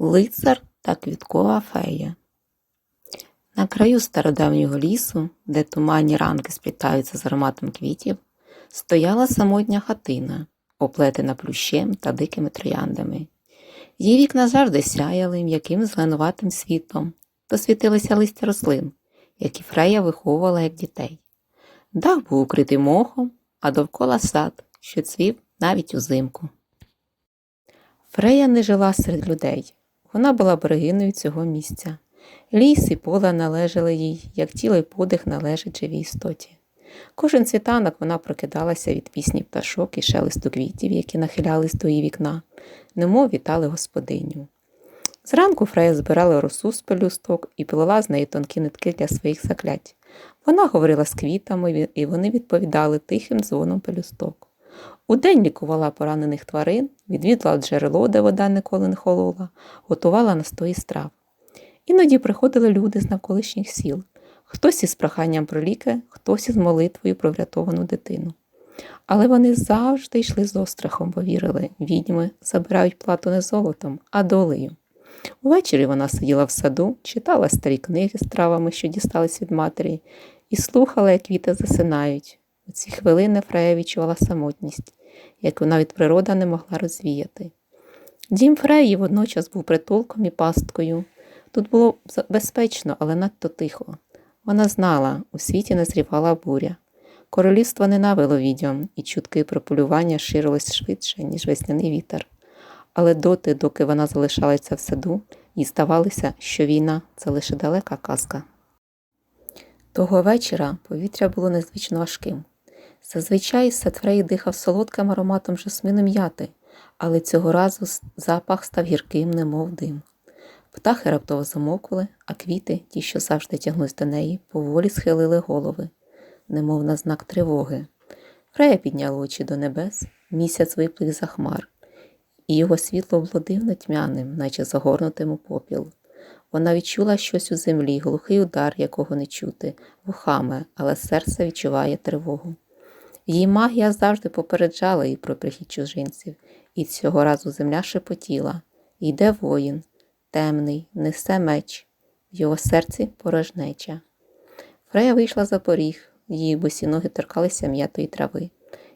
Лицар та квіткова фея. На краю стародавнього лісу, де туманні ранки сплітаються з ароматом квітів, стояла самотня хатина, оплетена плющем та дикими трояндами. Її вікна завжди сяяли м'яким зеленуватим світлом, то світилися листя рослин, які Фрея виховувала як дітей. Дах був укритий мохом, а довкола сад, що цвів навіть узимку. Фрея не жила серед людей. Вона була берегиною цього місця. Ліс і поле належали їй, як тіло й подих належить живій істоті. Кожен світанок вона прокидалася від пісні пташок і шелесту квітів, які нахилялись до її вікна, немов вітали господиню. Зранку Фрея збирала росу з пелюсток і плела з неї тонкі нитки для своїх заклять. Вона говорила з квітами, і вони відповідали тихим дзвоном пелюсток. Удень лікувала поранених тварин, відвідала джерело, де вода ніколи не холола, готувала настої страв. Іноді приходили люди з навколишніх сіл, хтось із проханням про ліки, хтось із молитвою про врятовану дитину. Але вони завжди йшли з острахом, бо вірили, відьми забирають плату не золотом, а долею. Увечері вона сиділа в саду, читала старі книги з травами, що дістались від матері, і слухала, як квіти засинають. У ці хвилини Фрея відчувала самотність, яку навіть природа не могла розвіяти. Дім Фреї водночас був притулком і пасткою. Тут було безпечно, але надто тихо. Вона знала, у світі назрівала буря. Королівство ненавило відьом, і чутки про полювання ширились швидше, ніж весняний вітер. Але доти, доки вона залишалася в саду, їй здавалося, що війна це лише далека казка. Того вечора повітря було незвично важким. Зазвичай Сетфрей дихав солодким ароматом жасмину м'яти, але цього разу запах став гірким, немов дим. Птахи раптово замокли, а квіти, ті, що завжди тягнуть до неї, поволі схилили голови, немов на знак тривоги. Фрея підняла очі до небес, місяць виплив за хмар, і його світло було дивно тьмяним, наче загорнутим у попіл. Вона відчула щось у землі, глухий удар, якого не чути, вухами, але серце відчуває тривогу. Її магія завжди попереджала її про прихід чужинців, і цього разу земля шепотіла йде воїн, темний, несе меч, в його серці порожнеча. Фрея вийшла за поріг, її босі ноги торкалися м'ятої трави,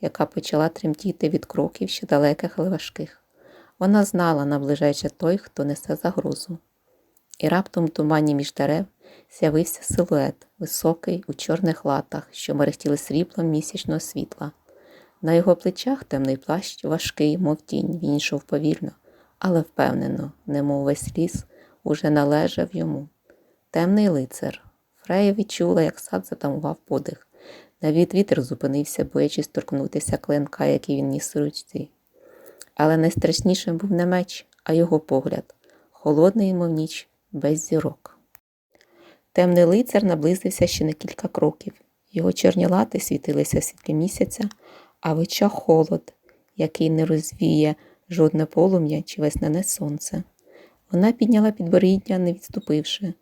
яка почала тремтіти від кроків ще далеких, але важких. Вона знала, наближаючи той, хто несе загрозу. І раптом у тумані між дерев з'явився силует, високий у чорних латах, що мерехтіли сріблом місячного світла. На його плечах темний плащ важкий, мов тінь, він йшов повільно, але впевнено, немов весь ліс уже належав йому. Темний лицар. Фрея відчула, як сад затамував подих. Навіть вітер зупинився, боячись торкнутися клинка, який він ніс у ручці. Але найстрашнішим був не меч, а його погляд, холодний, мов ніч, без зірок. Темний лицар наблизився ще на кілька кроків. Його чорні лати світилися в світлі місяця, а в очах холод, який не розвіє жодне полум'я чи весняне сонце. Вона підняла підборіддя, не відступивши.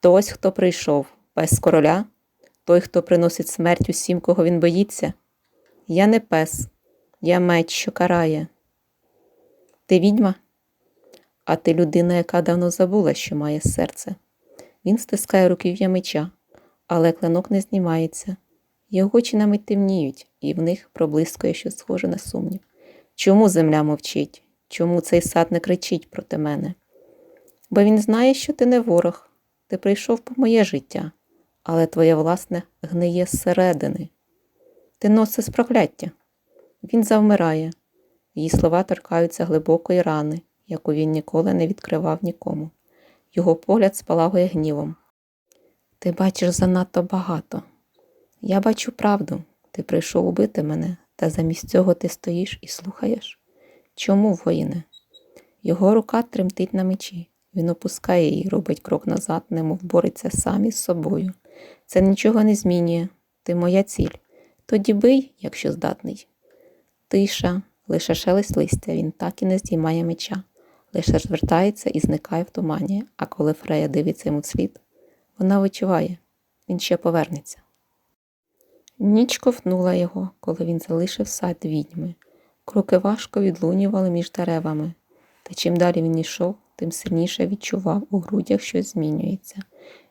То ось хто прийшов, пес короля, той, хто приносить смерть усім, кого він боїться. Я не пес, я меч, що карає. Ти відьма? А ти людина, яка давно забула, що має серце. Він стискає руків'я меча, але клинок не знімається. Його очі на мить темніють, і в них проблискує щось схоже на сумнів. Чому земля мовчить? Чому цей сад не кричить проти мене? Бо він знає, що ти не ворог, ти прийшов по моє життя, але твоє власне гниє зсередини. Ти носиш прокляття. Він завмирає, її слова торкаються глибокої рани, яку він ніколи не відкривав нікому. Його погляд спалагує гнівом. Ти бачиш занадто багато. Я бачу правду. Ти прийшов убити мене, та замість цього ти стоїш і слухаєш. Чому, воїне? Його рука тремтить на мечі. Він опускає її, робить крок назад, немов бореться сам із собою. Це нічого не змінює. Ти моя ціль. Тоді бий, якщо здатний. Тиша, лише шелест листя, він так і не здіймає меча, лише звертається і зникає в тумані, а коли Фрея дивиться йому вслід, вона відчуває, він ще повернеться. Ніч ковтнула його, коли він залишив сад відьми. Кроки важко відлунювали між деревами, та чим далі він йшов, тим сильніше відчував у грудях щось змінюється.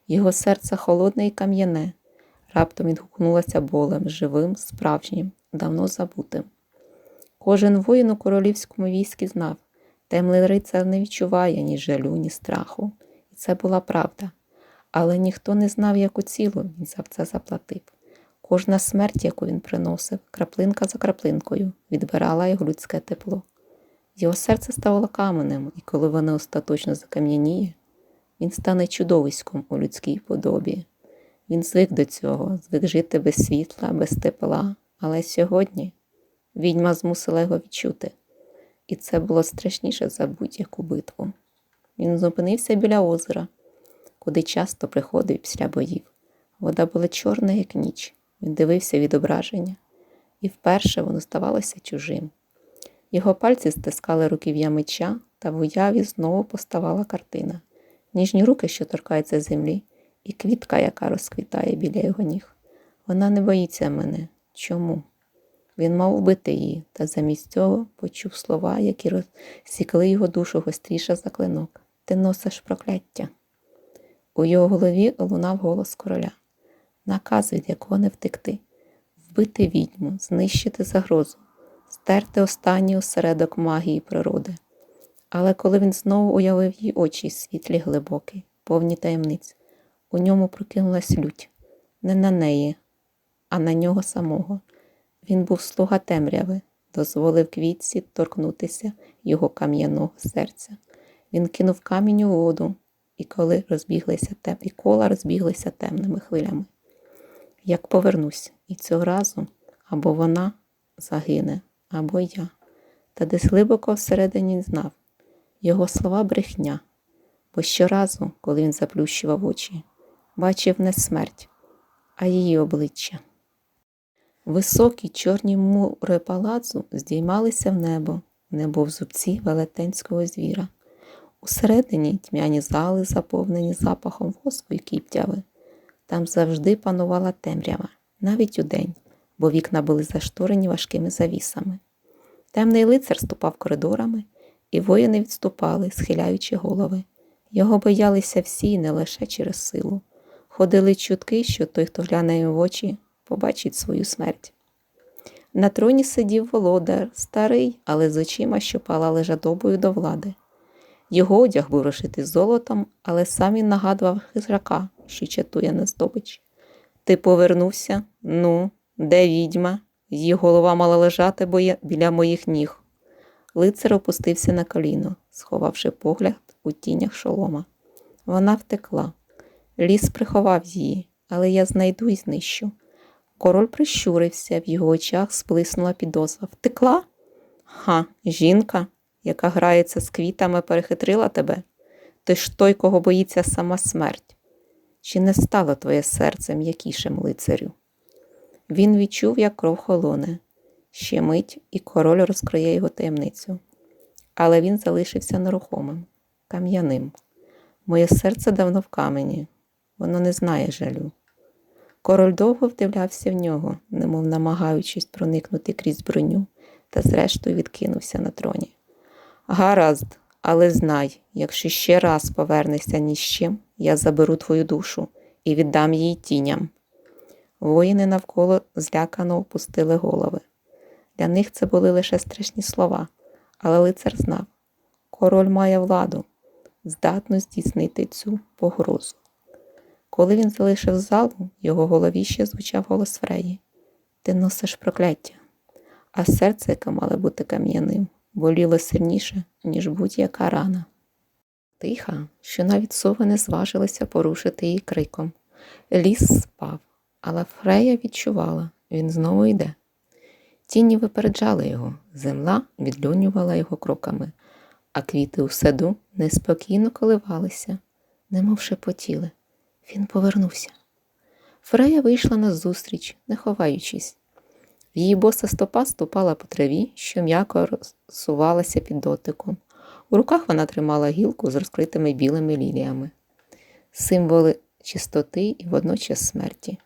Його серце холодне і кам'яне. Раптом відгукнулося болем, живим, справжнім, давно забутим. Кожен воїн у королівському війську знав, темний рицар не відчуває ні жалю, ні страху. І це була правда. Але ніхто не знав, яку цілу він за це заплатив. Кожна смерть, яку він приносив, краплинка за краплинкою, відбирала його людське тепло. Його серце ставало каменем, і коли воно остаточно закам'яніє, він стане чудовиськом у людській подобі. Він звик до цього, звик жити без світла, без тепла. Але сьогодні відьма змусила його відчути, і це було страшніше за будь-яку битву. Він зупинився біля озера, куди часто приходив після боїв. Вода була чорна, як ніч. Він дивився відображення, і вперше воно здавалося чужим. Його пальці стискали руків'я меча, та в уяві знову поставала картина. Ніжні руки, що торкаються землі, і квітка, яка розквітає біля його ніг. Вона не боїться мене. Чому? Він мав вбити її, та замість цього почув слова, які розсікли його душу гостріше за клинок. Ти носиш прокляття. У його голові лунав голос короля, наказ, від якого не втекти, вбити відьму, знищити загрозу, стерти останній осередок магії природи. Але коли він знову уявив її очі світлі глибокі, повні таємниць, у ньому прокинулась лють не на неї, а на нього самого. Він був слуга темряви, дозволив квітці торкнутися його кам'яного серця. Він кинув камінь у воду, і коли розбіглися тем... і кола розбіглися темними хвилями. Як повернусь, і цього разу або вона загине, або я. Та десь глибоко всередині знав його слова брехня, бо щоразу, коли він заплющував очі, бачив не смерть, а її обличчя. Високі чорні мури палацу здіймалися в небо, небо в зубці велетенського звіра. Усередині тьмяні зали, заповнені запахом воску й кіптяви. Там завжди панувала темрява, навіть удень, бо вікна були зашторені важкими завісами. Темний лицар ступав коридорами, і воїни відступали, схиляючи голови. Його боялися всі, не лише через силу. Ходили чутки, що той, хто гляне в очі, побачить свою смерть. На троні сидів володар, старий, але з очима, що палали жадобою до влади. Його одяг був розшитий золотом, але сам він нагадував хижака, що чатує на здобич. Ти повернувся? Ну, де відьма? Її голова мала лежати біля моїх ніг. Лицар опустився на коліно, сховавши погляд у тінях шолома. Вона втекла. Ліс приховав її, але я знайду і знищу. Король прищурився, в його очах сплиснула підозва. Втекла? Ха, жінка, яка грається з квітами, перехитрила тебе. Ти ж той, кого боїться сама смерть. Чи не стало твоє серце м'якішим лицарю? Він відчув, як кров холоне. Ще мить, і король розкриє його таємницю. Але він залишився нерухомим, кам'яним. Моє серце давно в камені, воно не знає жалю. Король довго вдивлявся в нього, немов намагаючись проникнути крізь броню, та зрештою відкинувся на троні. Гаразд, але знай, якщо ще раз повернешся ні з чим, я заберу твою душу і віддам її тіням. Воїни навколо злякано опустили голови. Для них це були лише страшні слова, але лицар знав король має владу, здатну здійснити цю погрозу. Коли він залишив залу, його голові ще звучав голос Фреї Ти носиш прокляття, а серце, яке мало бути кам'яним, боліло сильніше, ніж будь-яка рана. Тиха, що навіть сови не зважилися порушити її криком. Ліс спав, але Фрея відчувала, він знову йде. Тіні випереджали його, земля відлюнювала його кроками, а квіти у саду неспокійно коливалися, немов шепотіли. Він повернувся. Фрея вийшла назустріч, не ховаючись. В Її боса стопа ступала по траві, що м'яко розсувалася під дотиком. У руках вона тримала гілку з розкритими білими ліліями, символи чистоти і водночас смерті.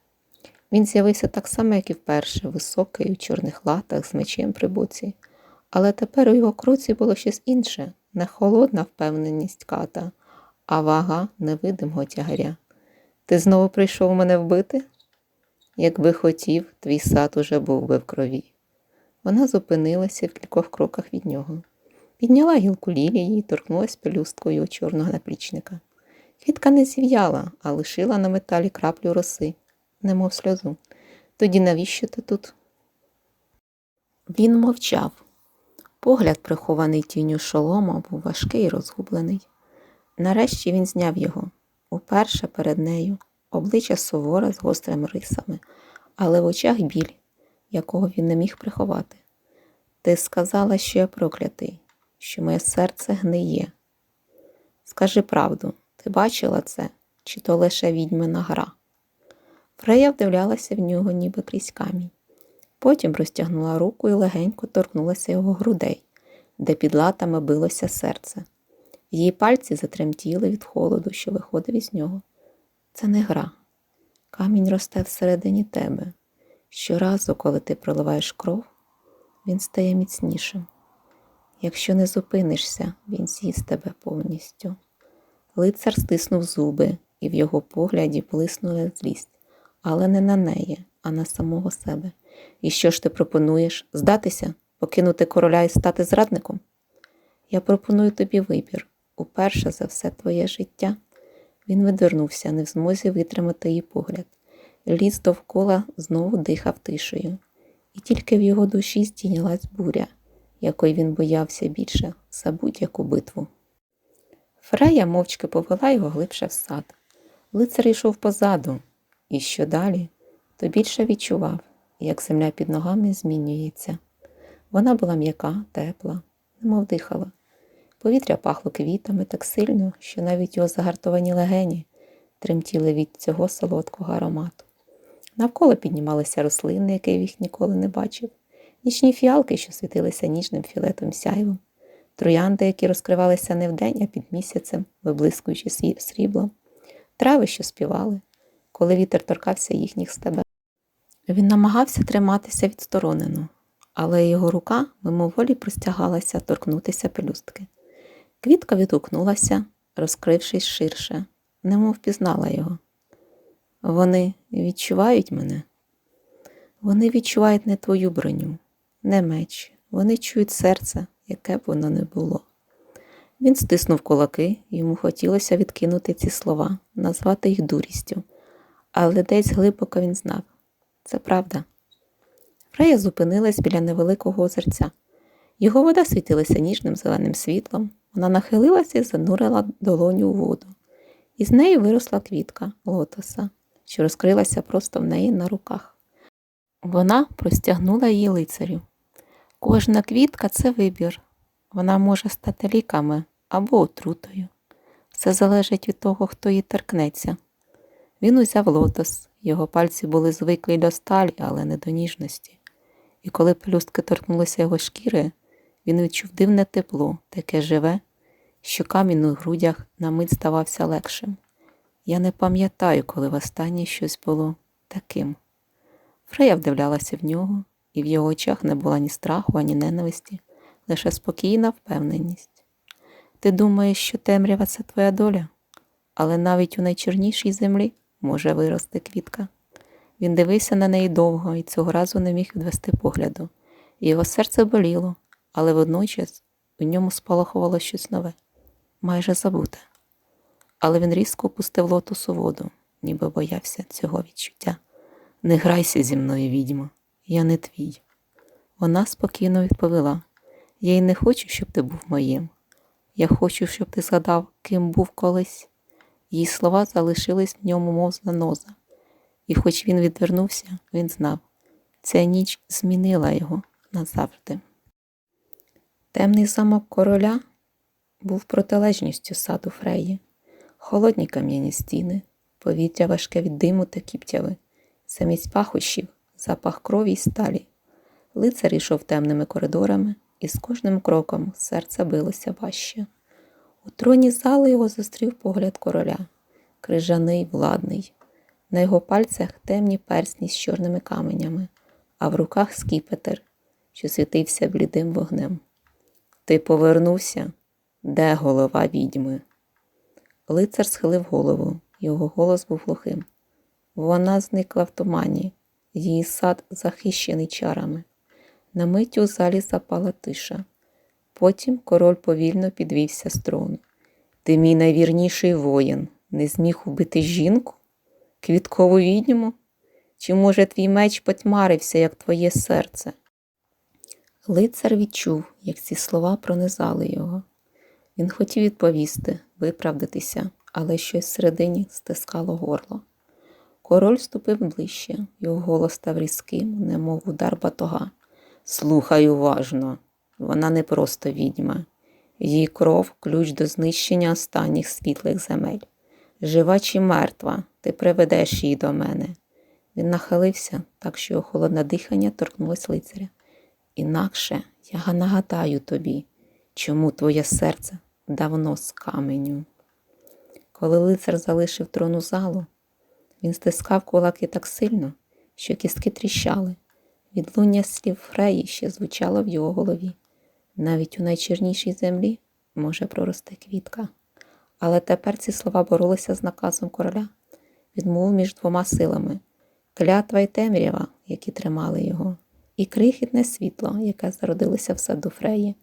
Він з'явився так само, як і вперше, високий у чорних латах з мечем при боці. Але тепер у його кроці було щось інше, не холодна впевненість ката, а вага невидимого тягаря. Ти знову прийшов мене вбити? Якби хотів, твій сад уже був би в крові. Вона зупинилася в кількох кроках від нього. Підняла гілку лілії і торкнулась пелюсткою чорного наплічника. Квітка не зів'яла, а лишила на металі краплю роси, немов сльозу. Тоді навіщо ти тут? Він мовчав. Погляд, прихований тінню шолома, був важкий і розгублений. Нарешті він зняв його, уперше перед нею, обличчя суворе з гострими рисами, але в очах біль, якого він не міг приховати. Ти сказала, що я проклятий, що моє серце гниє. Скажи правду, ти бачила це, чи то лише відьмина гра? Фрея вдивлялася в нього, ніби крізь камінь. Потім розтягнула руку і легенько торкнулася його грудей, де під латами билося серце. Її пальці затремтіли від холоду, що виходив із нього. Це не гра. Камінь росте всередині тебе. Щоразу, коли ти проливаєш кров, він стає міцнішим. Якщо не зупинишся, він з'їсть тебе повністю. Лицар стиснув зуби, і в його погляді блиснула злість, але не на неї, а на самого себе. І що ж ти пропонуєш? Здатися, покинути короля і стати зрадником? Я пропоную тобі вибір. Уперше за все твоє життя. Він видвернувся, не в змозі витримати її погляд. Ліс довкола знову дихав тишею, і тільки в його душі здійнялась буря, якої він боявся більше за будь-яку битву. Фрея мовчки повела його глибше в сад. Лицар йшов позаду, і що далі, то більше відчував, як земля під ногами змінюється. Вона була м'яка, тепла, немов дихала. Повітря пахло квітами так сильно, що навіть його загартовані легені тремтіли від цього солодкого аромату. Навколо піднімалися рослини, яких їх ніколи не бачив, нічні фіалки, що світилися ніжним фіолетовим сяйвом, троянди, які розкривалися не вдень, а під місяцем, виблискуючи сріблом, трави, що співали, коли вітер торкався їхніх стебел. Він намагався триматися відсторонено, але його рука мимоволі простягалася торкнутися пелюстки. Квітка відгукнулася, розкрившись ширше, немов впізнала його. Вони відчувають мене. Вони відчувають не твою броню, не меч. Вони чують серце, яке б воно не було. Він стиснув кулаки, йому хотілося відкинути ці слова, назвати їх дурістю, але десь глибоко він знав це правда. Фрея зупинилась біля невеликого озерця. Його вода світилася ніжним зеленим світлом. Вона нахилилася і занурила долоню у воду. Із неї виросла квітка лотоса, що розкрилася просто в неї на руках. Вона простягнула її лицарю. Кожна квітка це вибір. Вона може стати ліками або отрутою. Все залежить від того, хто її торкнеться. Він узяв лотос, його пальці були звиклі до сталі, але не до ніжності. І коли пелюстки торкнулися його шкіри, він відчув дивне тепло, таке живе, що камінь у грудях на мить ставався легшим. Я не пам'ятаю, коли востаннє щось було таким. Фрея вдивлялася в нього, і в його очах не було ні страху, ані ненависті, лише спокійна впевненість. Ти думаєш, що темрява це твоя доля, але навіть у найчорнішій землі може вирости квітка. Він дивився на неї довго і цього разу не міг відвести погляду. Його серце боліло, але водночас у ньому спалахувало щось нове, майже забуте. Але він різко опустив лотос у воду, ніби боявся цього відчуття. Не грайся зі мною, відьмо, я не твій. Вона спокійно відповіла: Я й не хочу, щоб ти був моїм. Я хочу, щоб ти згадав, ким був колись. Її слова залишились в ньому, мов заноза. І хоч він відвернувся, він знав, ця ніч змінила його назавжди. Темний замок короля був протилежністю саду Фреї, холодні кам'яні стіни, повітря важке від диму та кіптяви, замість пахощів, запах крові й сталі. Лицар йшов темними коридорами, і з кожним кроком серце билося важче. У троні зали його зустрів погляд короля, крижаний, владний. На його пальцях темні персні з чорними каменями, а в руках скіпетр, що світився блідим вогнем. Ти повернувся, Де голова відьми? Лицар схилив голову, його голос був глухим. Вона зникла в тумані, її сад захищений чарами. На мить у залі запала тиша. Потім король повільно підвівся з трону. Ти мій найвірніший воїн, не зміг убити жінку? Квіткову відьму? Чи, може, твій меч потьмарився, як твоє серце? Лицар відчув, як ці слова пронизали його. Він хотів відповісти, виправдатися, але щось всередині стискало горло. Король ступив ближче, його голос став різким, немов удар батога. Слухай уважно, вона не просто відьма. Її кров ключ до знищення останніх світлих земель. Жива чи мертва, ти приведеш її до мене. Він нахилився, так що його холодне дихання торкнулось лицаря. Інакше я нагадаю тобі, чому твоє серце давно з каменю. Коли лицар залишив трону залу, він стискав кулаки так сильно, що кістки тріщали. Відлуння слів Фреї ще звучало в його голові. Навіть у найчорнішій землі може прорости квітка. Але тепер ці слова боролися з наказом короля, відмов між двома силами клятва й темрява, які тримали його, і крихітне світло, яке зародилося в саду Фреї.